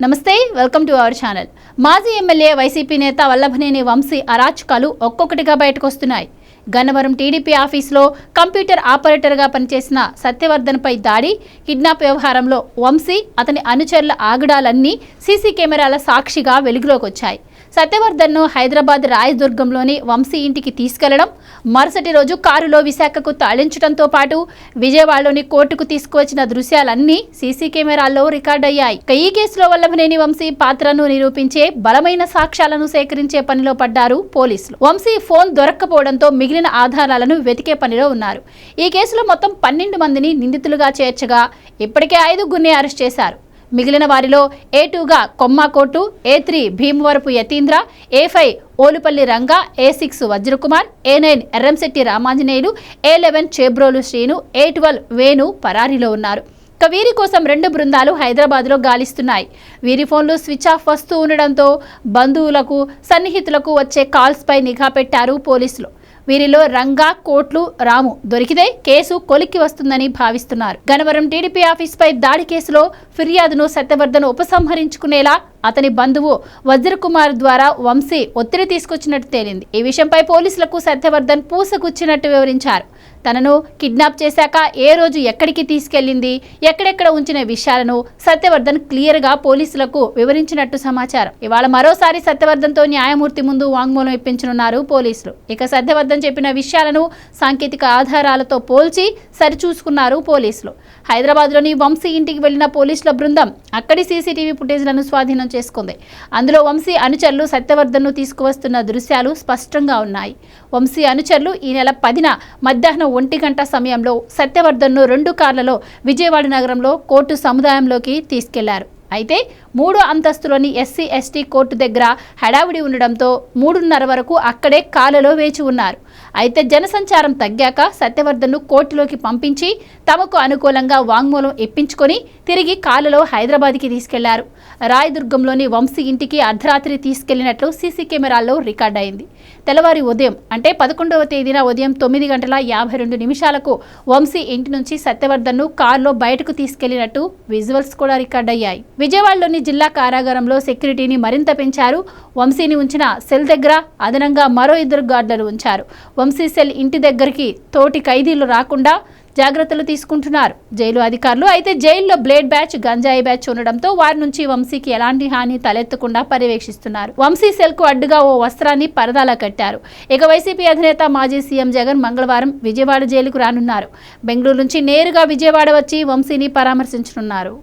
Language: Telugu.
నమస్తే వెల్కమ్ టు అవర్ ఛానల్. మాజీ ఎమ్మెల్యే వైసీపీ నేత వల్లభనేని వంశీ అరాచకాలు ఒక్కొక్కటిగా బయటకొస్తున్నాయి. గన్నవరం టీడీపీ ఆఫీసులో కంప్యూటర్ ఆపరేటర్గా పనిచేసిన సత్యవర్ధన్పై దాడి కిడ్నాప్ వ్యవహారంలో వంశీ అతని అనుచరుల ఆగడాలన్నీ సీసీ కెమెరాల సాక్షిగా వెలుగులోకి వచ్చాయి సత్యవర్ధన్ను హైదరాబాద్ రాయదుర్గంలోని వంశీ ఇంటికి తీసుకెళ్ళడం మరుసటి రోజు కారులో విశాఖకు తరలించడంతో పాటు విజయవాడలోని కోర్టుకు తీసుకువచ్చిన దృశ్యాలన్నీ సీసీ కెమెరాల్లో రికార్డయ్యాయి. ఈ కేసులో వల్లభనేని వంశీ పాత్రను నిరూపించే బలమైన సాక్ష్యాలను సేకరించే పనిలో పడ్డారు పోలీసులు. వంశీ ఫోన్ దొరక్కపోవడంతో మిగిలిన ఆధారాలను వెతికే పనిలో ఉన్నారు. ఈ కేసులో మొత్తం పన్నెండు మందిని నిందితులుగా చేర్చగా ఇప్పటికే ఐదుగురిని అరెస్ట్ చేశారు. మిగిలిన వారిలో ఏ టూగా Kommakotu A three Bhimavarapu Yatindra A five Olupalli Ranga A six Vajrakumar A nine Erramsetti Ramanjaneyulu A eleven Chebrolu Srinu A twelve Venu పరారీలో ఉన్నారు. ఇక వీరి కోసం రెండు బృందాలు హైదరాబాద్లో గాలిస్తున్నాయి. వీరి ఫోన్లు స్విచ్ ఆఫ్ వస్తూ ఉండడంతో బంధువులకు సన్నిహితులకు వచ్చే కాల్స్పై నిఘా పెట్టారు పోలీసులు. వీరిలో రంగా కోట్లు రాము దొరికితే కేసు కొలిక్కి వస్తుందని భావిస్తున్నారు. గనవరం టీడీపీ ఆఫీస్పై దాడి కేసులో ఫిర్యాదును సత్యవర్ధన్ ఉపసంహరించుకునేలా అతని బంధువు వజ్రకుమార్ ద్వారా వంశీ ఒత్తిడి తీసుకొచ్చినట్టు తేలింది. ఈ విషయంపై పోలీసులకు సత్యవర్ధన్ పూసగుచ్చినట్టు వివరించారు. తనను కిడ్నాప్ చేశాక ఏ రోజు ఎక్కడికి తీసుకెళ్ళింది ఎక్కడెక్కడ ఉంచిన విషయాలను సత్యవర్ధన్ క్లియర్గా పోలీసులకు వివరించినట్టు సమాచారం. ఇవాళ మరోసారి సత్యవర్ధన్తో న్యాయమూర్తి ముందు వాంగ్మూలం ఇప్పించనున్నారు పోలీసులు. ఇక సత్యవర్ధన్ చెప్పిన విషయాలను సాంకేతిక ఆధారాలతో పోల్చి సరిచూసుకున్నారు పోలీసులు. హైదరాబాద్లోని వంశీ ఇంటికి వెళ్ళిన పోలీసుల బృందం అక్కడి సీసీటీవీ ఫుటేజ్లను స్వాధీనం చేసుకుంది. అందులో వంశీ అనుచరులు సత్యవర్ధన్ను తీసుకువస్తున్న దృశ్యాలు స్పష్టంగా ఉన్నాయి. వంశీ అనుచరులు ఈ నెల పదిన మధ్యాహ్నం ఒంటి గంట సమయంలో సత్యవర్ధన్ను రెండు కార్లలో విజయవాడ నగరంలో కోర్టు సముదాయంలోకి తీసుకెళ్ళారు. అయితే మూడో అంతస్తులోని ఎస్సీ ఎస్టీ కోర్టు దగ్గర హడావిడి ఉండడంతో మూడున్నర వరకు అక్కడే కాలలో వేచి ఉన్నారు. అయితే జనసంచారం తగ్గాక సత్యవర్ధన్ను కోర్టులోకి పంపించి తమకు అనుకూలంగా వాంగ్మూలం ఇప్పించుకొని తిరిగి కాలలో హైదరాబాద్కి తీసుకెళ్ళారు. రాయదుర్గంలోని వంశీ ఇంటికి అర్ధరాత్రి తీసుకెళ్ళినట్లు సీసీ కెమెరాల్లో రికార్డ్ అయింది తెల్లవారి ఉదయం అంటే పదకొండవ తేదీన ఉదయం తొమ్మిది గంటల యాభై రెండు నిమిషాలకు వంశీ ఇంటి నుంచి సత్యవర్ధన్ను కారులో బయటకు తీసుకెళ్ళినట్టు విజువల్స్ కూడా రికార్డ్ అయ్యాయి విజయవాడలోని జిల్లా కారాగారంలో సెక్యూరిటీని మరింత పెంచారు. వంశీని ఉంచిన సెల్ దగ్గర అదనంగా మరో ఇద్దరు గార్డులను ఉంచారు. వంశీ సెల్ ఇంటి దగ్గరికి తోటి ఖైదీలు రాకుండా జాగ్రత్తలు తీసుకుంటున్నారు. జైలు అధికారులు అయితే జైల్లో బ్లేడ్ బ్యాచ్ గంజాయి బ్యాచ్ ఉండడంతో వారి నుంచి వంశీకి ఎలాంటి హాని తలెత్తకుండా పర్యవేక్షిస్తున్నారు. వంశీ సెల్కు అడ్డుగా ఓ వస్త్రాన్ని పరదాలా కట్టారు. ఇక వైసీపీ అధినేత మాజీ సీఎం జగన్ మంగళవారం విజయవాడ జైలుకు రానున్నారు. బెంగళూరు నుంచి నేరుగా విజయవాడ వచ్చి వంశీని పరామర్శించనున్నారు.